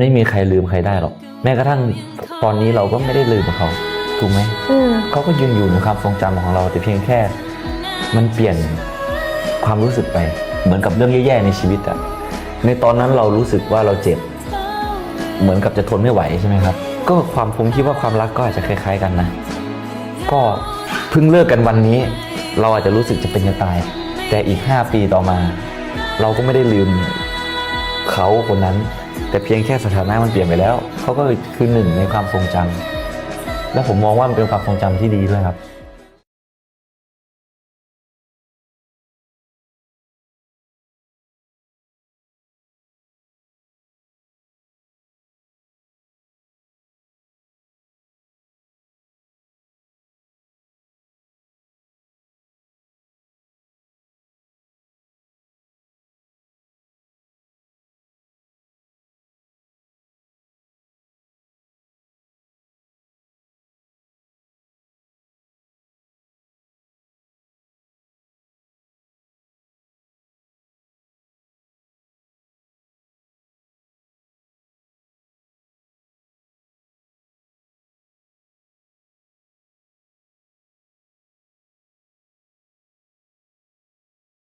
ไม่มีใครลืมใครได้หรอก แม้กระทั่งตอนนี้เราก็ไม่ได้ลืมเขาถูกไหมอืมเขาก็ยืนอยู่ในความทรงจำของเราแต่เพียงแค่ มันเปลี่ยนความรู้สึกไป เหมือนกับเรื่องแย่ๆในชีวิตอะในตอนนั้นเรารู้สึกว่าเราเจ็บ เหมือนกับจะทนไม่ไหวใช่ไหมครับ ก็ความผมคิดว่าความรักก็อาจจะคล้าย ๆกันนะ ก็เพิ่งเลิกกันวันนี้ เราอาจจะรู้สึกจะเป็นจะตาย แต่อีก 5 ปีต่อมา เราก็ไม่ได้ลืมเขาคนนั้น แต่เพียงแค่สถานะมันเปลี่ยนไปแล้วเขาก็คือหนึ่งในความทรงจำและผมมองว่ามันเป็นความทรงจำที่ดีด้วยครับ